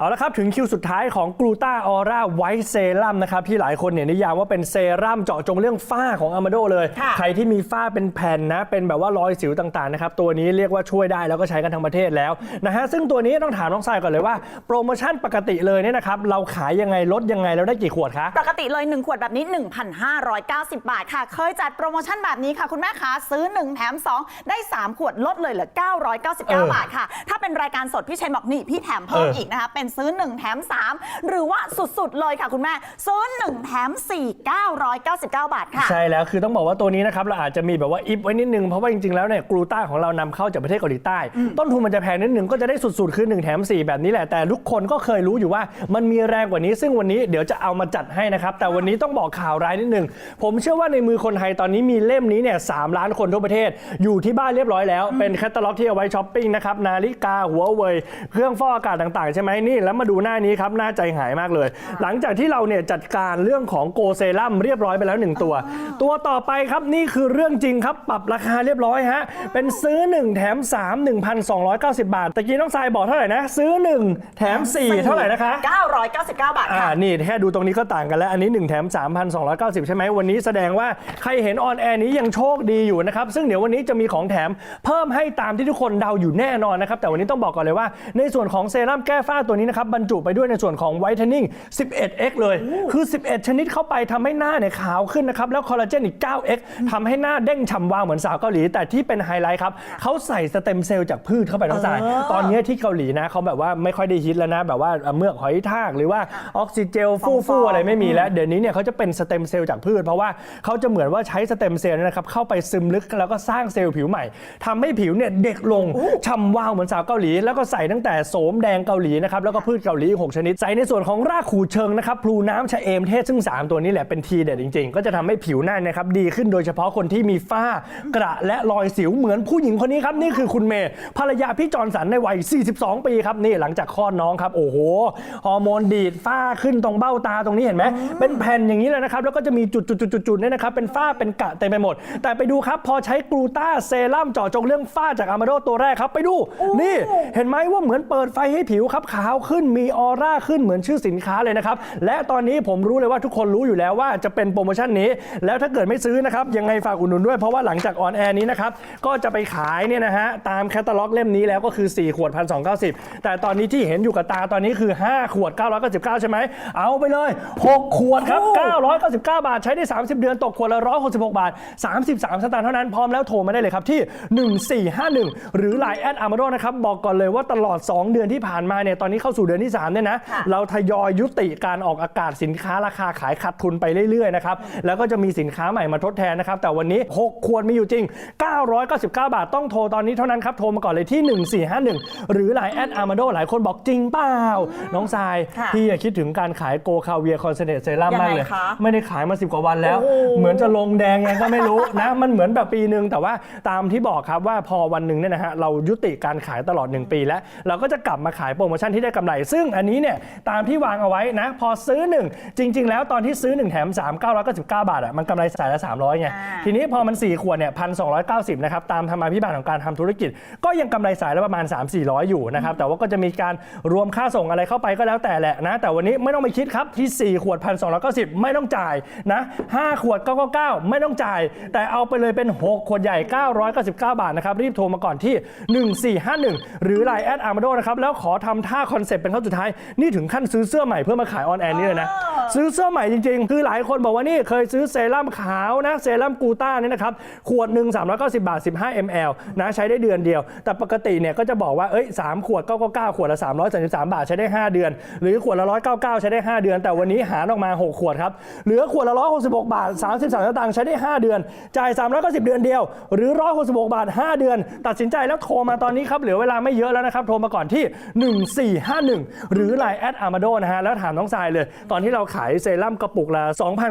เอาละครับ ถึงคิวสุดท้ายของกลูตาออร่าไวท์เซรั่มนะครับ ที่หลายคนเนี่ยนิยามว่าเป็นเซรั่มเจาะจงเรื่องฝ้าของอามาโดเลย ค่ะใครที่มีฝ้าเป็นแผ่นนะ เป็นแบบว่ารอยสิวต่างๆนะครับ ตัวนี้เรียกว่าช่วยได้แล้วก็ใช้กันทั้งประเทศแล้วนะฮะซึ่งตัวนี้ต้องถามน้องทรายก่อนเลยว่า โปรโมชั่นปกติเลยเนี่ยนะครับเราขายยังไงลดยังไงแล้วได้กี่ขวดคะ ปกติเลย 1 ขวดแบบนี้ 1,590 บาทค่ะ เคยจัดโปรโมชั่นแบบนี้ค่ะ คุณแม่คะซื้อ 1 แถม 2 ได้ 3 ขวดลดเลยเหลือ 999เออบาทค่ะ ถ้าเป็นรายการสดพี่เชนบอกนี่พี่แถมเพิ่มเอออีอีกนะคะ เป็นซื้อ 1 แถม 3 หรือว่าสุดๆเลยค่ะคุณแม่ ซื้อ 1 แถม 4 999 บาทค่ะ ใช่แล้วคือต้องบอกว่าตัวนี้นะครับเราอาจจะมีแบบว่าอิฟไว้นิดนึง เพราะว่าจริงๆแล้วเนี่ยกลูต้าของเรานำเข้าจากประเทศเกาหลีใต้ ต้นทุนมันจะแพงนิดนึงก็จะได้สุดๆ คือ 1 แถม 4 แบบนี้แหละ แต่ทุกคนก็เคยรู้อยู่ว่ามันมีแรงกว่านี้ ซึ่งวันนี้เดี๋ยวจะเอามาจัดให้นะครับ แต่วันนี้ต้องบอกข่าวร้ายนิดนึง ผมเชื่อว่าในมือคนไทยตอนนี้มีเล่มนี้เนี่ยสามล้านคนทั่วประเทศ อยู่ที่บ้านเรียบร้อยแล้วเป็นแคตตาล็อกที่เอาไว้ช้อปปิ้งนะครับนาฬิกาหัวเว่ยเครื่องฟอกอากาศต่างๆใช่ไหมนี่แล้วมาดูหน้านี้ครับน่าใจหายมากเลย หลังจากที่เราเนี่ยจัดการเรื่องของโกเซรั่มเรียบร้อยไปแล้วหนึ่งตัว ตัวต่อไปครับนี่คือเรื่องจริงครับปรับราคาเรียบร้อยฮะเป็นซื้อ 1 แถม 3 1,290 บาทตะกี้น้องทรายบอกเท่าไหร่นะซื้อ 1 แถม 4 เท่าไหร่นะคะ999 บาทอ่าค่ะ นี่แค่ดูตรงนี้ก็ต่างกันแล้ว อันนี้ 1 แถม 3,290 ใช่ไหมวันนี้แสดงว่าใครเห็นออนแอร์นี้ยังโชคดีอยู่นะครับ ซึ่งเดี๋ยววันนี้จะมีของแถมเพิ่มให้ตามที่ทุกคนเดาอยู่แน่นอนนะครับ แต่วันนี้ต้องบอกก่อนเลยว่า ในส่วนของเซรั่มแก้ฝ้าตัวนี้นะครับบรรจุไปด้วยในส่วนของไวท์เทนนิ่ง 11x เลย คือ 11 ชนิดเข้าไปทำให้หน้าเนี่ยขาวขึ้นนะครับแล้วคอลลาเจนอีก 9x ทำให้หน้าเด้งฉ่ำวาวเหมือนสาวเกาหลี แต่ที่เป็นไฮไลท์ครับเขาใส่สเต็มเซลล์จากพืชเข้าไปน้องสายตอนนี้ที่เกาหลีนะเขาแบบว่าไม่ค่อยได้ฮิตแล้วนะแบบว่าเมือกหอยทากหรือว่าออกซิเจลฟู่ฟฟู่องๆอะไรไม่มีแล้วเดี๋ยวนี้เนี่ยเขาจะเป็นสเต็มเซลล์จากพืช เพราะว่าเขาจะเหมือนว่าใช้สเต็มเซลล์เนยนะครับเข้าไปซึมลึกแล้วก็สร้างเซลล์ผิวใหม่ทำให้ผิวเนี่ยเด็กลงฉ่ำวาวเหมือนสาวเกาหลี แล้วก็ใส่ตั้งแต่โสมแดงเกาหลีนะครับแล้วก็พืชเกาหลีอีกหกชนิดใส่ในส่วนของรากขูเชิงนะครับพลูน้ำชะเอมเทศซึ่งสามตัวนี้แหละเป็นทีเด็ดจริงๆ ก็จะทำให้ผิวหน้านะครับดีขึ้นโดยเฉพาะคนที่มีฝ้ากระและรอยสิวเหมือนผู้หญิงคนนี้ครับนี่คือคุณเมย์ภรรยาพี่จอร์นสันในวัย 42 ปีครับนี่หลังจากคลอดน้องครับโอ้โหฮอร์โมนดีดฝ้าขึ้นตรงเบ้าตาตรงนี้เห็นไหมเป็นแผ่นอย่างนี้เลยนะครับแล้วก็จะมีจุดๆๆๆเนี่ยนะครับเป็นฝ้าเป็นกระเต็มไปหมด แต่ไปดูครับพอใช้กลูตาเซรั่มเจาะจงเรื่องฝ้าจากอามาโดตัวแรกครับไปดูนี่เห็นไหมว่าเหมือนเปิดไฟให้ผิวครับขาวขึ้นมีออร่าขึ้นเหมือนชื่อสินค้าเลยนะครับ และตอนนี้ผมรู้เลยว่าทุกคนรู้อยู่แล้วว่าจะเป็นโปรโมชั่นนี้ แล้วถ้าเกิดไม่ซื้อนะครับ ยังไงฝากอุดหนุนด้วยเพราะว่าหลังจากออนแอร์นี้นะครับ ก็จะไปขายเนี่ยนะฮะ ตามแคตตาล็อกเล่มนี้แล้วก็คือ 4 ขวด 1,290 แต่ตอนนี้ที่เห็นอยู่กับตาตอนนี้คือ 5 ขวด 999 ใช่ไหม เอาไปเลย 6 ขวดครับ 999 บาท ใช้ได้ 30 เดือนตกขวดละ 166 บาท 33 สตางค์เท่านั้นพร้อมแล้วโทรมาได้เลยครับที่ 1451 หรือ Line แอดอาร์มาโดนะครับบอกก่อนเลยว่าตลอด 2 เดือนที่ผ่านมาเนี่ยตอนนี้เข้าสู่เดือนที่3เนี่ยนะค่ะเราทยอยยุติการออกอากาศสินค้าราคาขายขาดทุนไปเรื่อยๆนะครับ แล้วก็จะมีสินค้าใหม่มาทดแทนนะครับ แต่วันนี้6ขวดมีอยู่จริง 999 บาทต้องโทรตอนนี้เท่านั้นครับ โทรมาก่อนเลยที่ 1451 หรือ Line แอดอาร์มาโดหลายคนบอกจริงเปล่า น้องทราย ค่ะพี่อะคิดถึงการขายโกคาเวียคอนเซนเทรตเซรั่มยังไงมากเลย คะ ไม่ได้ขายมา 10 กว่าวันแล้ว โอ้โหเหมือนจะลงแดงยังไงก็ไม่รู้ นะ มันเหมือนแบบปีหนึ่งแต่ว่าตามที่บอกครับว่าพอวันหนึ่งเนี่ยนะฮะเรายุติการขายตลอด 1 ปีแล้ว เราก็จะกลับมาขายโปรโมชั่นที่ได้กำไร ซึ่งอันนี้เนี่ยตามที่วางเอาไว้นะ พอซื้อ 1 จริง ๆ แล้วตอนที่ซื้อ 1 แถม 3 999 บาทอะมันกำไรสายละ 300ไงอ่า ทีนี้พอมัน 4 ขวดเนี่ยพันสองนะครับตามธรรมาภิบาลของการทำธุรกิจ ก็ยังกำไรสายละประมาณ 3 400 อยู่นะครับแต่ว่าก็จะมีการรวมค่าส่งอะไรเข้าไปก็แล้วแต่แหละนะแต่วันนี้ไม่ต้องไปคิดครับที่ 4 ขวด1,290ไม่ต้องจ่ายนะ5ขวด999ไม่ต้องจ่าย แต่เอาไปเลยเป็น 6 ขวดใหญ่ 999 บาทนะครับรีบโทรมาก่อนที่ 1451 หรือ Line แอดอาร์มาโดนะครับแล้วขอทำท่าคอนเซ็ปต์เป็นข้อสุดท้าย นี่ถึงขั้นซื้อเสื้อใหม่เพื่อมาขายออนแอร์นี่เลยนะซื้อเสื้อใหม่จริงๆ คือหลายคนบอกว่านี่เคยซื้อเซรั่มขาวนะเซรั่มกูต้านี่นะครับขวดหนึ่ง390 บาท 15 ml นะใช้ได้เดือนเดียว แต่ปกติเนี่ยก็จะบอกว่าเอ้ย3ขวด999ขวดละ333 บาทใช้ได้ 5 เดือน หรือขวดละ 199 ใช้ได้ 5 เดือน แต่วันนี้หารออกมา 6 ขวดครับเหลือขวดละ 166 บาท 33สตางค์ใช้ได้ 5 เดือน จ่าย390เดือนเดียว หรือ 166 บาท 5 เดือน ตัดสินใจแล้วโทรมาตอนนี้ครับเหลือเวลาไม่เยอะแล้วนะครับโทรมาก่อนที่1451หรือ Line แอดอาร์มาโดนะฮะแล้วถามน้องทรายเลย ตอนที่เราขายเซรั่มกระปุกละ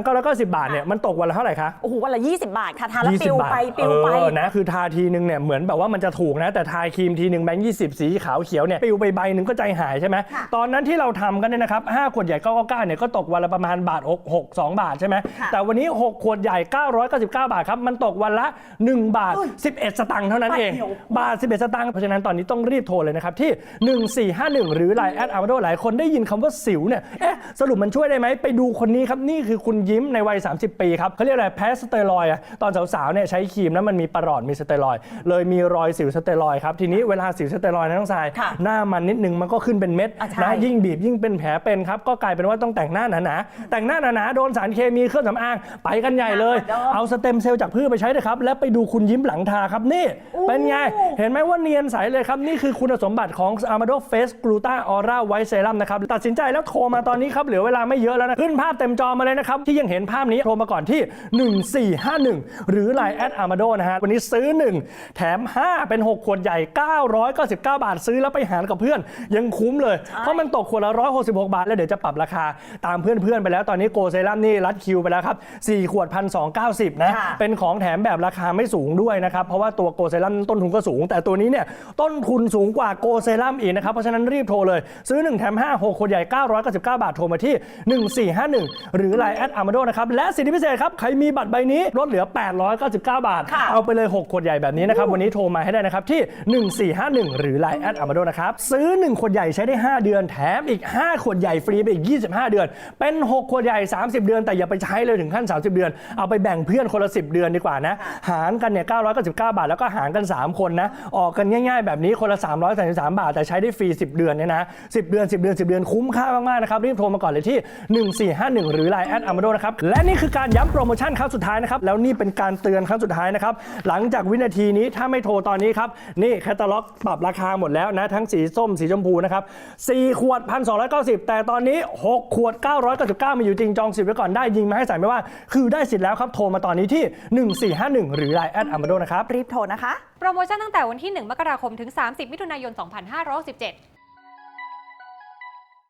2,990 บาทเนี่ยมันตกวันละเท่าไหร่คะ โอ้โหวันละ 20 บาทค่ะทานแล้วปิว20บาทไปปิวไปเออนะคือทาทีนึงเนี่ยเหมือนแบบว่ามันจะถูกนะ แต่ทาครีมทีนึงแบงค์ยี่สิบสีขาวเขียวเนี่ยปิวไปใบหนึ่งก็ใจหายใช่ไหมค่ะตอนนั้นที่เราทำกันเนี่ยนะครับ5ขวดใหญ่999เนี่ยก็ตกวันละประมาณบาท6 6 2บาทใช่ไหมค่ะแต่วันนี้ 6 ขวดใหญ่ 999 บาทครับ มันตกวันละ 1 บาท 11 สตางค์เท่านั้นเอง บาทเดียวบาท11 สตางค์เพราะฉะนั้นตอนนี้ต้องรีบโทรเลยนะครับ ที่ 1451 หรือไลน์แอดอาร์โดหลายคนได้ยินคำว่าสิวเนี่ยเอ๊ะสรุปมันช่วยได้ไหมไปดูคนนี้ครับ นี่คือคุณยิ้มในวัย 30 ปีครับเขาเรียกอะไรแพ้สเตียรอยด์อะตอนสาวๆเนี่ยใช้ครีมแล้วมันมีประหลอดมีสเตียรอยด์เลยมีรอยสิวสเตียรอยด์ครับทีนี้เวลาสิวสเตียรอยด์นะน้องทรายค่ะหน้ามันนิดนึงมันก็ขึ้นเป็นเม็ดอะใช่นะยิ่งบีบยิ่งเป็นแผลเป็นครับก็กลายเป็นว่าต้องแต่งหน้าหนาๆแต่งหน้าหนาๆโดนสารเคมีเครื่องสำอางไปกันใหญ่เลย เอาสเต็มเซลล์จากพืชไปใช้เลยครับแล้วไปดูคุณยิ้มหลังทาครับนี่ เป็นไง เห็นไหมว่าเนียนใสเลยครับนี่คือคุณสมบัติของ Armado Face Gluta Aura White Serum นะครับ ตัดสินใจแล้วโทรมาตอนนี้ครับ เหลือเวลาไม่เยอะแล้วนะ ขึ้นภาพเต็มจอมาเลยนะครับ ที่ยังเห็นภาพนี้โทรมาก่อนที่ 1451 หรือ Line แอด Armado นะฮะวันนี้ซื้อ 1 แถม 5 เป็น 6 ขวดใหญ่ 999 บาทซื้อแล้วไปหารกับเพื่อน ยังคุ้มเลย เพราะมันตกขวดละ 166 บาท แล้วเดี๋ยวจะปรับราคาตามเพื่อนๆไปแล้วตอนนี้โกเซรั่มนี่รัดคิวไปแล้วครับ4ขวด1,290นะค่ะเป็นของแถมแบบราคาไม่สูงด้วยนะครับเพราะว่าตัวโกเซรั่มต้นทุนก็สูง แต่ตัวนี้เนี่ยต้นทุนสูงกว่าโกเซรั่มอีกนะครับเพราะฉะนั้นรีบโทรเลยซื้อ 1 แถม 5 6 คนใหญ่ 999 บาท โทรมาที่ 1451 หรือ Line แอดอาร์มาโดนะครับ และสิทธิพิเศษครับ ใครมีบัตรใบนี้ลดเหลือ 899 บาทค่ะเอาไปเลย6ขวดใหญ่แบบนี้นะครับ วันนี้โทรมาให้ได้นะครับที่ 1451 หรือ Line แอดอาร์มาโดนะครับ ซื้อ1ขวดใหญ่ใช้ได้ 5 เดือน แถมอีก5ขวดใหญ่ฟรีไปอีก 25 เดือน เป็น6ขวดใหญ่ 30 เดือน แต่อย่าไปใช้เลยถึงขั้น 30 เดือน เอาไปแบ่งเพื่อนคนละ 10 เดือนดีกว่านะ หารกันเนี่ย 999 บาท แล้วก็หารกัน 3 คนนะ ออกกันง่าย ๆ แบบนี้คนละ 333 บาท แต่ใช้ได้ฟรี 10 เดือนเนี่ยนะ10 เดือน 10 เดือน 10 เดือนคุ้มค่ามากๆนะครับรีบโทรมาก่อนเลยที่ 1451 หรือ Line แอดอาร์มาโดนะครับและนี่คือการย้ำโปรโมชั่นครั้งสุดท้ายนะครับแล้วนี่เป็นการเตือนครั้งสุดท้ายนะครับหลังจากวินาทีนี้ถ้าไม่โทรตอนนี้ครับนี่แคตตาล็อกปรับราคาหมดแล้วนะทั้งสีส้มสีชมพูนะครับ4ขวด 1,290 แต่ตอนนี้ 6 ขวด 999 มีอยู่จริงจองสิทธิ์ไว้ก่อนได้ยิงมาให้ใส่ไม่ว่า คือได้สิทธิ์แล้วครับโทรมาตอนนี้ที่ 1451 หรือ Line แอดอามาโดนะครับรีบโทรนะคะโปรโมชั่นตั้งแต่วันที่ 1 มกราคม ถึง 30 มิถุนายน 2567